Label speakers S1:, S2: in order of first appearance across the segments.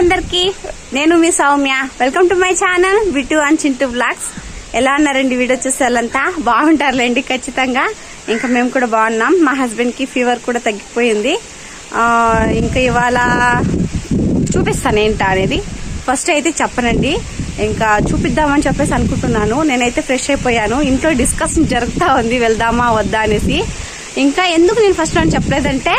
S1: అందరికి. నేను మీ Soumya. Welcome to my channel Bittu and Chintu vlogs ఎలా ఉన్నారండి వీడియో చూసే వాళ్ళంతా బాగుంటారులేండి ఖచ్చితంగా. ఇంకా మేము కూడా బాగున్నాం. మా హస్బెండ్కి ఫీవర్ కూడా తగ్గిపోయింది. ఇంకా ఇవాళ చూపిస్తాను ఏంటా అనేది. ఫస్ట్ అయితే చెప్పనండి. ఇంకా చూపిద్దామని చెప్పేసి అనుకుంటున్నాను. నేనైతే ఫ్రెష్ అయిపోయాను. ఇంట్లో డిస్కషన్ జరుగుతూ ఉంది వెళ్దామా వద్దా అనేసి. ఇంకా ఎందుకు నేను ఫస్ట్ అని చెప్పలేదంటే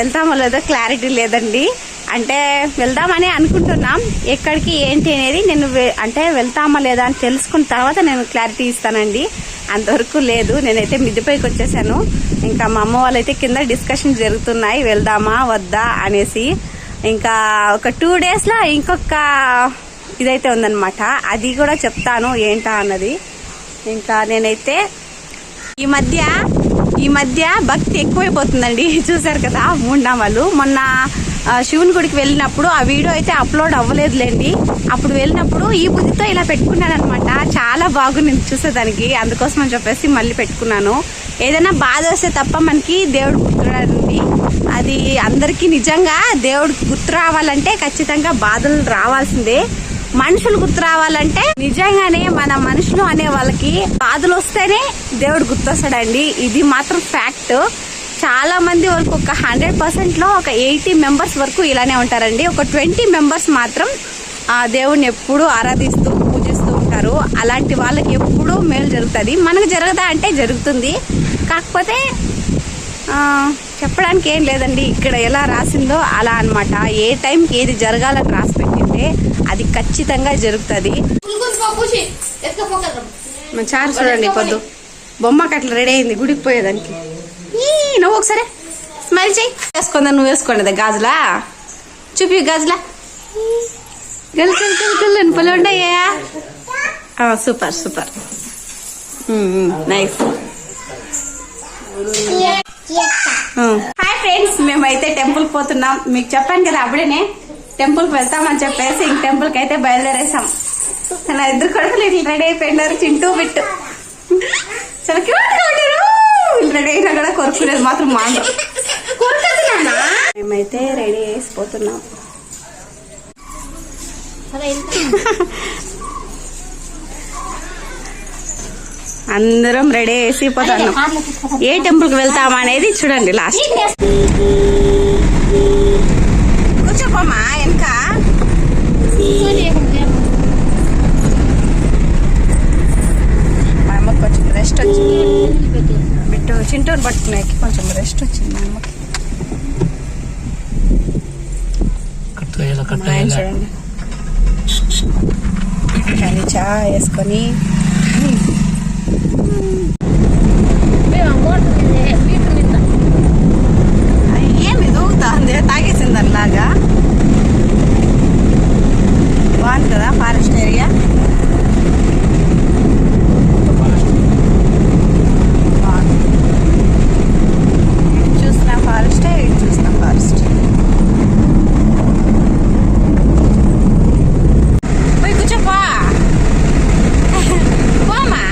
S1: వెళ్తామో లేదో క్లారిటీ లేదండి. అంటే వెళ్దామని అనుకుంటున్నాం. ఎక్కడికి ఏంటి అనేది నేను వె- అంటే వెళ్తామా లేదా అని తెలుసుకున్న తర్వాత నేను క్లారిటీ ఇస్తానండి. అంతవరకు లేదు. నేనైతే మిద్దిపైకి వచ్చేసాను. ఇంకా మా అమ్మ వాళ్ళైతే కింద డిస్కషన్ జరుగుతున్నాయి. వెళ్దామా వద్దా అనేసి. ఇంకా ఒక టూ డేస్లో ఇంకొక ఇదైతే ఉందనమాట అది కూడా చెప్తాను ఏంటా అన్నది. ఇంకా నేనైతే ఈ మధ్య ఈ మధ్య భక్తి ఎక్కువైపోతుందండి. చూసారు కదా మూడునామాలు మొన్న శివుని గుడికి వెళ్ళినప్పుడు ఆ వీడియో అయితే అప్లోడ్ అవ్వలేదులేండి. అప్పుడు వెళ్ళినప్పుడు ఈ బుద్ధితో ఇలా పెట్టుకున్నాను అనమాట చాలా బాగుంది చూసేదానికి. అందుకోసం అని చెప్పేసి మళ్ళీ పెట్టుకున్నాను. ఏదైనా బాధ వస్తే తప్ప మనకి దేవుడు గుర్తురాడండి. అది అందరికీ నిజంగా దేవుడు గుర్తు రావాలంటే ఖచ్చితంగా బాధలు రావాల్సిందే. మనుషులు గుర్తు రావాలంటే నిజంగానే మన మనుషులు అనే వాళ్ళకి బాధలు వస్తేనే దేవుడు గుర్తొస్తాడండి. ఇది మాత్రం ఫ్యాక్ట్. చాలా మంది వరకు ఒక హండ్రెడ్ పర్సెంట్లో ఒక ఎయిటీ మెంబర్స్ వరకు ఇలానే ఉంటారండి. ఒక ట్వంటీ మెంబర్స్ మాత్రం ఆ దేవుడిని ఎప్పుడూ ఆరాధిస్తూ పూజిస్తూ ఉంటారు. అలాంటి వాళ్ళకి ఎప్పుడూ మేలు జరుగుతుంది. మనకు జరగదా అంటే జరుగుతుంది. కాకపోతే చెప్పడానికి ఏం లేదండి. ఇక్కడ ఎలా రాసిందో అలా అన్నమాట. ఏ టైంకి ఏది జరగాలని రాసి పెట్టింటే అది ఖచ్చితంగా జరుగుతుంది.
S2: Fulgos
S1: చారు చూడండి పొద్దు. బొమ్మకి అట్లా రెడీ అయింది. గుడికి పోయేదానికి. నువ్వు ఒకసారి. స్మైల్ చెయ్యి వేసుకుందా నువ్వు వేసుకోండి గాజులా? చూపి గాజులా. గల్ super super. Nice. Hi friends మేమైతే టెంపుల్ పోతున్నాం. మీకు చెప్పాను కదా అప్పుడేనే టెంపుల్ వెళ్తామని చెప్పేసి ఇంక టెంపుల్కి అయితే బయలుదేరేసాం. నా ఇద్దరు కొడుకులు ఇట్లా రెడీ అయిపోయినారు చింటూ బిట్టు. చాలా క్యూట్గా ఉంటారు వీళ్ళు రెడీ అయినా కూడా కొరుకునేది మాత్రం కొరుకుతున్నానా మేమైతే రెడీ చేసిపోతున్నాం అందరం రెడీ వేసిపోతున్నాం ఏ టెంపుల్కి వెళ్తామా అనేది చూడండి లాస్ట్ కూర్చోపోమా వెనక మా అమ్మకి కొంచెం రెస్ట్ వచ్చింది బిట్టు చింటూరు పట్టుకునేకి కొంచెం రెస్ట్ వచ్చింది అమ్మకి చూడండి కానీ చా వేసుకొని ఏమి దూకుతుంది తాగేసింది అలాగా బాగుంది కదా ఫారెస్ట్ ఏరియా బాగుంది ఇటు చూసిన ఫారెస్ట్ ఇటు చూసిన ఫారెస్ట్ పోయి కూర్చోపా పోమా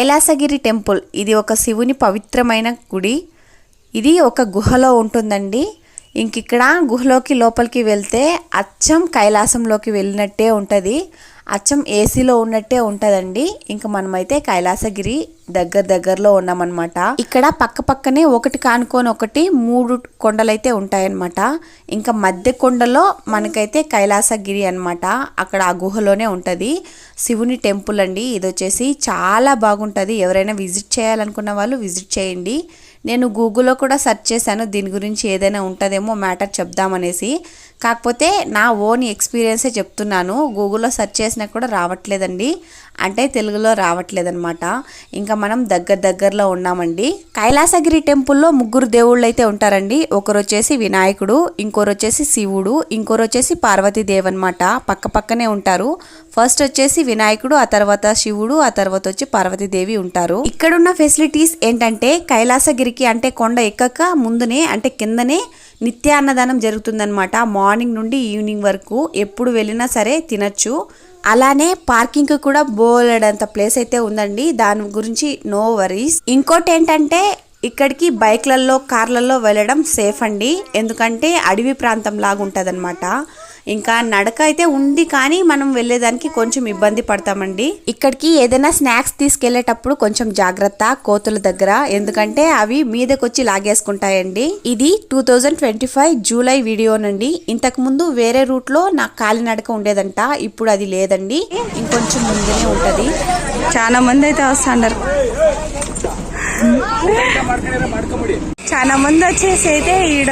S1: కైలాసగిరి టెంపుల్. ఇది ఒక శివుని పవిత్రమైన గుడి. ఇది ఒక గుహలో ఉంటుందండి. ఇంక ఇక్కడ గుహలోకి లోపలికి వెళ్తే అచ్చం కైలాసంలోకి వెళ్ళినట్టే ఉంటుంది. అచ్చం ఏసీలో ఉన్నట్టే ఉంటుందండి. ఇంకా మనమైతే కైలాసగిరి దగ్గర దగ్గరలో ఉన్నామన్నమాట. ఇక్కడ పక్క పక్కనే ఒకటి కానుకొని ఒకటి మూడు కొండలైతే ఉంటాయన్నమాట. ఇంకా మధ్య కొండలో మనకైతే కైలాసగిరి అన్నమాట. అక్కడ ఆ గుహలోనే ఉంటుంది. శివుని టెంపుల్ అండి. ఇది వచ్చేసి చాలా బాగుంటుంది. ఎవరైనా విజిట్ చేయాలనుకున్న వాళ్ళు విజిట్ చేయండి. నేను గూగుల్లో కూడా సెర్చ్ చేశాను దీని గురించి ఏదైనా ఉంటుందేమో మ్యాటర్ చెప్దామనేసి. కాకపోతే నా ఓన్ ఎక్స్పీరియన్సే చెప్తున్నాను. గూగుల్లో సెర్చ్ చేసినా కూడా రావట్లేదండి. అంటే తెలుగులో రావట్లేదన్నమాట. ఇంకా మనం దగ్గర దగ్గరలో ఉన్నామండి. కైలాసగిరి టెంపుల్లో ముగ్గురు దేవుళ్ళు అయితే ఉంటారండి. ఒకరు వచ్చేసి వినాయకుడు ఇంకోరు వచ్చేసి శివుడు ఇంకోరు వచ్చేసి పార్వతీదేవి అనమాట పక్క పక్కనే ఉంటారు. ఫస్ట్ వచ్చేసి వినాయకుడు ఆ తర్వాత శివుడు ఆ తర్వాత వచ్చి పార్వతీదేవి ఉంటారు. ఇక్కడున్న ఫెసిలిటీస్ ఏంటంటే కైలాసగిరికి అంటే కొండ ఎక్కక ముందునే అంటే కిందనే నిత్య అన్నదానం జరుగుతుందన్నమాట. మార్నింగ్ నుండి ఈవినింగ్ వరకు ఎప్పుడు వెళ్ళినా సరే తినచ్చు. అలానే పార్కింగ్ కూడా బోలెడంత ప్లేస్ అయితే ఉందండి. దాని గురించి నో వరీస్. ఇంకోటి ఏంటంటే ఇక్కడికి బైక్లలో కార్లలో వెళ్ళడం సేఫ్ అండి. ఎందుకంటే అడవి ప్రాంతం లాగా ఉంటుందన్నమాట ఇంకా నడక అయితే ఉంది కానీ మనం వెళ్ళేదానికి కొంచెం ఇబ్బంది పడతామండి. ఇక్కడికి ఏదైనా స్నాక్స్ తీసుకెళ్ళేటప్పుడు కొంచెం జాగ్రత్త కోతుల దగ్గర ఎందుకంటే అవి మీదకొచ్చి లాగేసుకుంటాయండి. ఇది two thousand twenty five July వీడియోనండి. ఇంతకు ముందు వేరే రూట్లో నాకు కాలినడక ఉండేదంట ఇప్పుడు అది లేదండి. ఇంకొంచెం ముందునే ఉంటది. చాలా మంది అయితే వస్తున్నారు. చాలా మంది వచ్చేసి అయితే ఈడ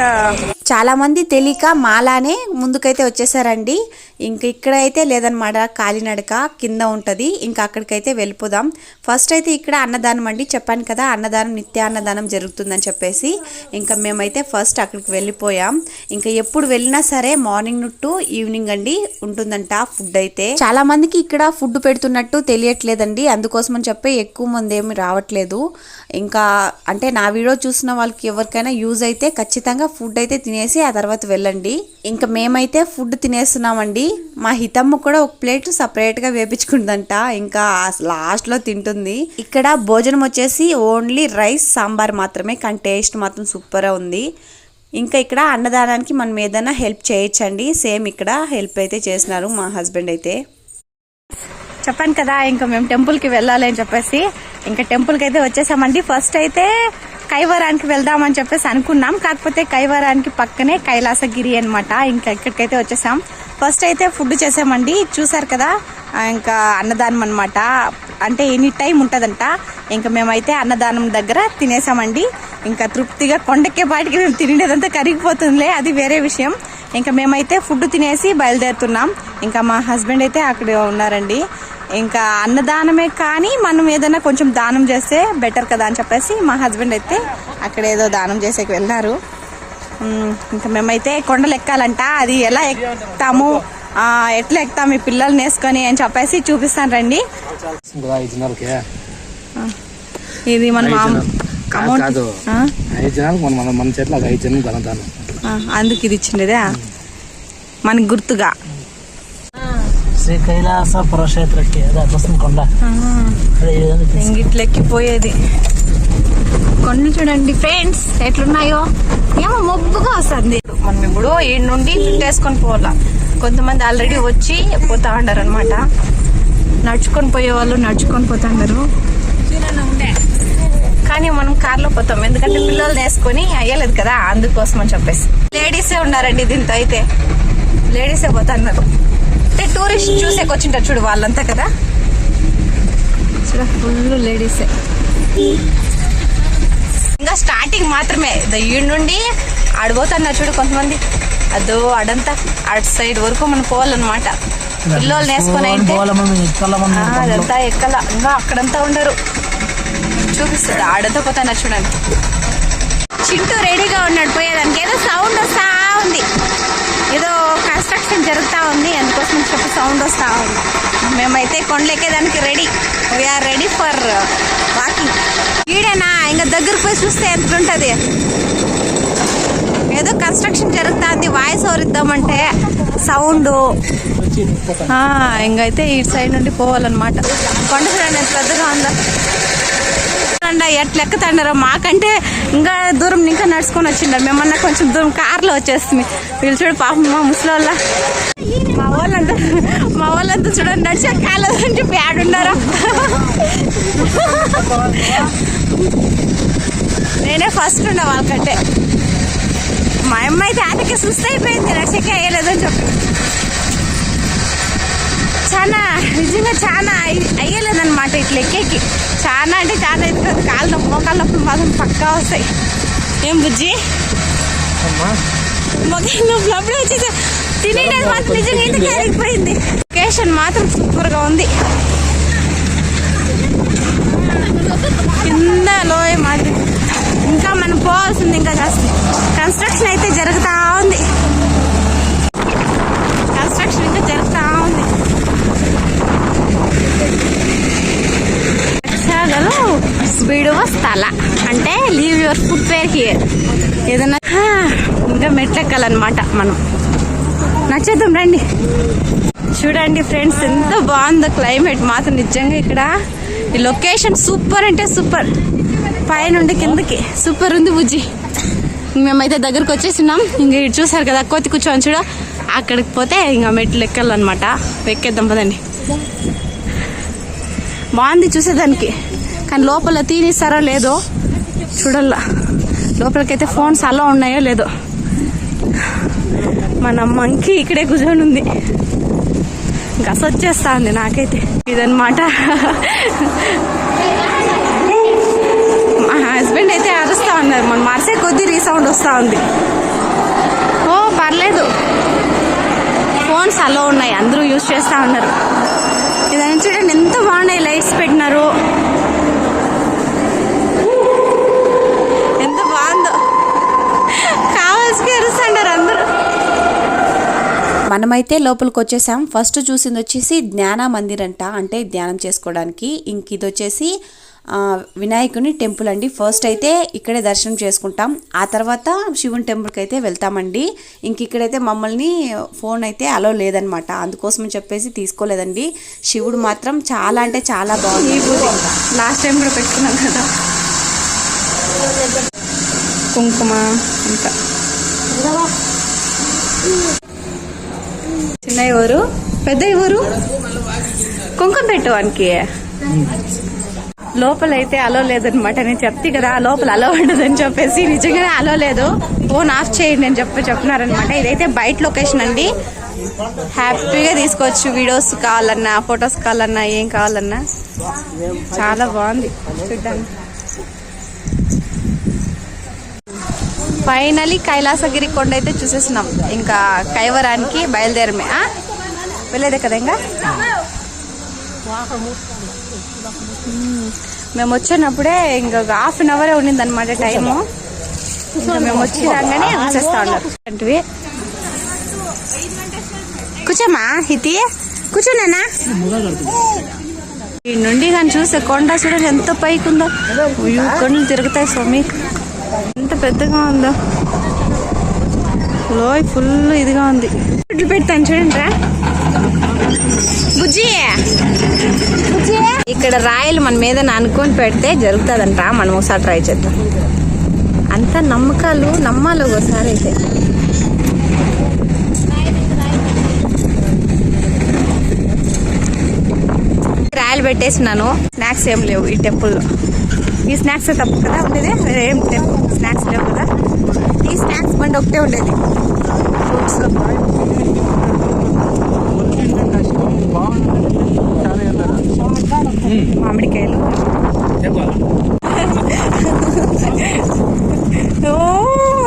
S1: చాలామంది తెలియక మాలానే ముందుకైతే వచ్చేసారండి. ఇంక ఇక్కడైతే లేదనమాట కాలినడక కింద ఉంటుంది. ఇంకా అక్కడికైతే వెళ్ళిపోదాం. ఫస్ట్ అయితే ఇక్కడ అన్నదానం అండి. చెప్పాను కదా అన్నదానం నిత్య అన్నదానం జరుగుతుందని చెప్పేసి ఇంకా మేమైతే ఫస్ట్ అక్కడికి వెళ్ళిపోయాం. ఇంకా ఎప్పుడు వెళ్ళినా సరే మార్నింగ్ టు ఈవినింగ్ అండి ఉంటుందంట ఫుడ్ అయితే. చాలా మందికి ఇక్కడ ఫుడ్ పెడుతున్నట్టు తెలియట్లేదండి. అందుకోసం అని చెప్పి ఎక్కువ మంది ఏమి రావట్లేదు. ఇంకా అంటే నా వీడియో చూసిన వాళ్ళకి ఎవరికైనా యూజ్ అయితే ఖచ్చితంగా ఫుడ్ అయితే తినే తినేసి ఆ తర్వాత వెళ్ళండి. ఇంకా మేమైతే ఫుడ్ తినేస్తున్నామండి. మా హితమ్మ కూడా ఒక ప్లేట్ సపరేట్గా వేపించుకుందంట. ఇంకా లాస్ట్లో తింటుంది. ఇక్కడ భోజనం వచ్చేసి ఓన్లీ రైస్ సాంబార్ మాత్రమే. కానీ టేస్ట్ మాత్రం సూపర్గా ఉంది. ఇంకా ఇక్కడ అన్నదానానికి మనం ఏదైనా హెల్ప్ చేయొచ్చండి. సేమ్ ఇక్కడ హెల్ప్ అయితే చేసినారు మా హస్బెండ్ అయితే. చెప్పాను కదా ఇంకా మేము టెంపుల్కి వెళ్ళాలి అని చెప్పేసి. ఇంకా టెంపుల్కి అయితే వచ్చేసామండి. ఫస్ట్ అయితే కైవరానికి వెళ్దామని చెప్పేసి అనుకున్నాం. కాకపోతే కైవరానికి పక్కనే కైలాసగిరి అనమాట ఇంకా ఇక్కడికైతే వచ్చేసాం. ఫస్ట్ అయితే ఫుడ్ చేసామండి. చూసారు కదా ఇంకా అన్నదానం అనమాట అంటే ఎనీ టైం ఉంటుందంట. ఇంకా మేమైతే అన్నదానం దగ్గర తినేసామండి. ఇంకా తృప్తిగా కొండకే పాటికి మేము తినేదంతా కరిగిపోతుందిలే అది వేరే విషయం. ఇంకా మేమైతే ఫుడ్ తినేసి బయలుదేరుతున్నాం. ఇంకా మా హస్బెండ్ అయితే అక్కడ ఉన్నారండి. ఇంకా అన్నదానమే కానీ మనం ఏదైనా కొంచెం దానం చేస్తే బెటర్ కదా అని చెప్పేసి మా హస్బెండ్ అయితే అక్కడ ఏదో దానం చేసేకి వెళ్ళారు. ఇంకా మేమైతే కొండలు ఎక్కాలంట అది ఎలా ఎక్కుతాము? ఎట్లా ఎక్కుతాము ఈ పిల్లల్ని వేసుకొని అని చెప్పేసి చూపిస్తాను రండి. ఇది మన అమౌంట్ అందుకు ఇది ఇచ్చిండేదా. మనకి గుర్తుగా.
S3: శ్రీ కైలాస పురక్షేత్రకి అదే వస్తుంది కొండ
S1: ఇంగిట్లెక్కిపోయేది కొండలు చూడండి ఫ్రెండ్స్ ఎట్లున్నాయో ఏమో మబ్బుగా వస్తుంది మనం ఇప్పుడు ఈ నుండి చుట్టేసుకొని పోవాలా కొంతమంది ఆల్రెడీ వచ్చి పోతా ఉండారు అనమాట నడుచుకొని పోయే వాళ్ళు నడుచుకొని పోతా ఉన్నారు కానీ మనం కార్లో పోతాం ఎందుకంటే పిల్లలు వేసుకొని అయ్యలేదు కదా అందుకోసం అని చెప్పేసి లేడీసే ఉన్నారండి దీంతో అయితే లేడీసే పోతా ఉన్నారు అంటే టూరిస్ట్ చూసేకి వచ్చింటారు చూడు వాళ్ళంతా కదా. చూడ ఫుల్ లేడీసే. ఇంకా స్టార్టింగ్ మాత్రమే. ఈడ్ నుండి ఆడిపోతున్నారు చూడు కొంతమంది. అదో అడంతా అటు సైడ్ వరకు మనం పోవాలన్నమాట. పిల్లల్ని వేసుకొని అదంతా ఎక్కల? ఇంకా అక్కడంతా ఉండరు. చూపిస్తుంది. ఆడతో పోతున్నారు చూడండి. చింటూ రెడీగా ఉన్నాడు పోయేదానికి. ఏదో సౌండ్ వస్తా ఉంది. ఏదో కన్స్ట్రక్షన్ జరుగుతా ఉంది. అందుకోసం చెప్పి సౌండ్ వస్తా ఉంది. మేమైతే కొండలెక్కేదానికి ready we are ready for walking ఈడేనా? ఇంకా దగ్గరకు పోయి చూస్తే ఎంత ఉంటుంది ఏదో కన్స్ట్రక్షన్ జరుగుతుంది. వాయిస్ ఓవర్ ఇద్దామంటే సౌండ్ ఇంకైతే ఈ సైడ్ నుండి పోవాలన్నమాట. కొండ చూడండి ఎంత పెద్దగా ఉందో. ఎట్లా ఎక్కుతాడారో మాకంటే ఇంకా దూరం ఇంకా నడుచుకొని వచ్చిండారు. మేమన్నా కొంచెం దూరం కార్లో వచ్చేస్తుంది. వీళ్ళు చూడు పాపం మా ముసలి మా వాళ్ళంతా మా వాళ్ళంతా చూడండి నడిచే కాలేదని చెప్పి ఆడున్నారు నేనే ఫస్ట్ ఉన్న వాళ్ళకంటే. మా అమ్మ అయితే ఆటకి సుస్థ అయిపోయింది నడిచకే వేయలేదని చెప్పి. చాలా నిజంగా చాలా అయ్య- అయ్యలేదన్నమాట ఇట్లా ఎక్కేకి చాలా అంటే చాలా ఎత్తుగా కాళ్ళ నొప్పి మోకాళ్ళ నొప్పులు మాత్రం పక్కా వస్తాయి. ఏం బుజ్జి? నొప్పులు అప్పుడే వచ్చేసా తినేది మాత్రం నిజంగా ఇంత కరిగిపోయింది లొకేషన్ మాత్రం సూపర్గా ఉంది. కింద లోయ మాది. ఇంకా మనం పోవాల్సింది ఇంకా జాస్తి కన్స్ట్రక్షన్ అయితే జరుగుతా ఉంది కన్స్ట్రక్షన్ ఇంకా జరుగుతా ఉంది రక్షగలు బిడువ స్థల. అంటే leave your food where here ఏదన్నా హా, ఇంకా మెట్లెక్కాలన్నమాట మనం. నచ్చేద్దాం రండి. చూడండి ఫ్రెండ్స్ ఎంత బాగుందో క్లైమేట్. మాత్రం నిజంగా ఇక్కడ ఈ లొకేషన్ సూపర్ అంటే సూపర్. పైనుండి కిందకి. సూపర్ ఉంది బుజ్జి. మేమైతే దగ్గరకు వచ్చేసినాం. ఇంక ఇటు చూసారు కదా కోతి కూర్చొని చూడ. అక్కడికి పోతే ఇంకా మెట్లు ఎక్కాలన్నమాట ఎక్కేద్దాం పదండి. బాగుంది చూసేదానికి. కానీ లోపల తీనిస్తారో లేదో చూడాల లోపలికైతే ఫోన్స్ అలా ఉన్నాయో లేదో. మన మంకి ఇక్కడే కూర్చొని ఉంది. గస వచ్చేస్తా ఉంది నాకైతే. ఇదన్నమాట. మా హస్బెండ్ అయితే అరుస్తా ఉన్నారు. మన మరిసే కొద్ది రీసౌండ్ వస్తూ ఉంది. ఓ పర్లేదు. ఫోన్స్ అలో ఉన్నాయి. అందరూ యూజ్ చేస్తూ ఉన్నారు. ఇదని చూడండి ఎంత బాగున్నాయి లైట్స్ పెట్టినారు ఎంత బాగుందో కావాల్సి అరుస్తున్నారు అందరూ
S4: మనమైతే లోపలికి వచ్చేసాం ఫస్ట్ చూసింది వచ్చేసి జ్ఞాన మందిర్ అంట అంటే ధ్యానం చేసుకోవడానికి. ఇంక ఇది వచ్చేసి వినాయకుని టెంపుల్ అండి. ఫస్ట్ అయితే ఇక్కడే దర్శనం చేసుకుంటాం. ఆ తర్వాత శివుని టెంపుల్కి అయితే వెళ్తామండి. ఇంక ఇక్కడైతే మమ్మల్ని ఫోన్ అయితే అలో లేదనమాట. అందుకోసం చెప్పేసి తీసుకోలేదండి. శివుడు మాత్రం చాలా అంటే చాలా బాగుంది.
S1: లాస్ట్ టైం కూడా పెట్టుకున్నాం కదా. కుంకుమ ఇంకా చిన్న ఎవరు పెద్ద ఎవరు కుంకుమ పెట్టు వానికి లోపల అయితే అలో లేదనమాట నేను చెప్తే కదా లోపల అలో ఉండదని చెప్పేసి. నిజంగానే అలో లేదు. ఫోన్ ఆఫ్ చేయండి అని చెప్పి చెప్తున్నారనమాట ఇదైతే బయట లొకేషన్ అండి. హ్యాపీగా తీసుకోవచ్చు వీడియోస్ కావాలన్నా ఫొటోస్ కావాలన్నా ఏం కావాలన్నా. చాలా బాగుంది. చూడ్డానికి. ఫైనలీ కైలాసగిరి కొండ అయితే చూసేసినాం ఇంకా కైవరానికి బయలుదేరమే. వెళ్ళేదే కదా ఇంకా? మేము. వచ్చినప్పుడే ఇంకా హాఫ్ అన్ అవరే ఉండింది అనమాట టైము. ఇంకా మేము వచ్చి రాగానే వచ్చేస్తా ఉన్నారు. అంటివి కూర్చోమా హితి. కూర్చోనేనా ఈ నుండి కానీ చూస్తే కొండ చూడండి ఎంత పైకి ఉందో కొండలు తిరుగుతాయి స్వామి. ఎంత పెద్దగా ఉందో. లోయ్ ఫుల్ ఇదిగా ఉంది. ఇట్లు పెడతాను చూడండి రా బుజ్జి. ఇక్కడ రాయలు మన మీద అనుకొని పెడితే జరుగుతుందంట మనం ఒకసారి ట్రై చేద్దాం. అంత నమ్మకాలు నమ్మాలి ఒకసారి అయితే. రాయలు పెట్టేసినాను. స్నాక్స్ ఏం లేవు ఈ టెంపుల్లో ఈ స్నాక్స్ తప్పు కదా? ఉండేది? ఏం స్నాక్స్ లేవు కదా? ఈ స్నాక్స్ బండి ఒకటే ఉండేది. ఫ్రూట్స్ మామిడికాయలు.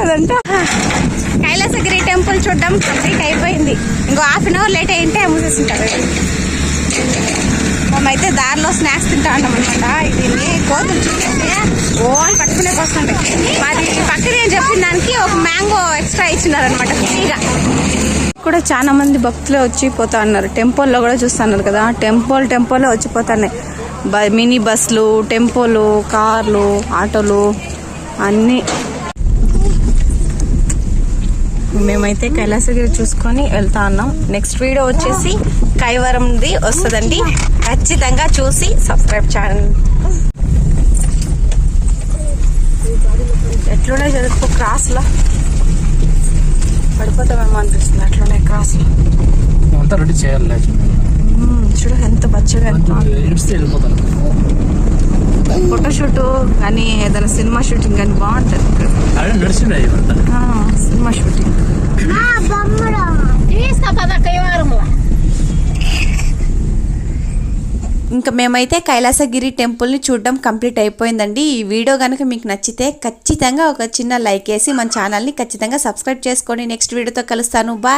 S1: అదంతా. కైలాసగిరి టెంపుల్ చూడడం కంప్లీట్ అయిపోయింది. ఇంకో హాఫ్ అన్ అవర్ లేట్ అయింటే మూసేసింటారు మేమైతే దారిలో స్నాక్స్ తింటా ఉన్నాం అనమాట దీన్ని కోతులు చూస్తే ఓ అని పట్టుకునే వస్తుంటాయి మాది పక్కనే చెప్పిన దానికి ఒక మ్యాంగో ఎక్స్ట్రా ఇచ్చినారనమాట ఫ్రీగా. కూడా చాలా మంది భక్తులే వచ్చి పోతా ఉన్నారు. టెంపుల్లో కూడా చూస్తున్నారు కదా. టెంపుల్ టెంపుల్లో వచ్చిపోతున్నాయి బ మినీ బస్సులు టెంపోలు కార్లు ఆటోలు అన్నీ. మేమైతే కైలాసగిరి చూసుకొని వెళ్తా ఉన్నాం నెక్స్ట్ వీడియో వచ్చేసి కైవరంది వస్తుందండి. ఖచ్చితంగా చూసి సబ్స్క్రైబ్ ఛానల్ ఎట్లునే చదువుకో క్రాస్లో? పడిపోతామేమో అనిపిస్తుంది. అట్లనే క్రాస్లో.
S3: అంతా రెడీ చేయాలి
S1: చూడు ఎంత పచ్చగా
S3: వెళ్ళిపోతాను.
S1: ఫోటోషూట్ కానీ ఏదైనా సినిమా షూటింగ్ కానీ బాగుంటుంది. Cinema shooting.
S4: ఇంకా మేమైతే కైలాసగిరి టెంపుల్ని చూడడం కంప్లీట్ అయిపోయిందండి. ఈ వీడియో కనుక మీకు నచ్చితే ఖచ్చితంగా ఒక చిన్న లైక్ వేసి మన ఛానల్ని ఖచ్చితంగా సబ్స్క్రైబ్ చేసుకోండి. నెక్స్ట్ వీడియోతో కలుస్తాను. బాయ్.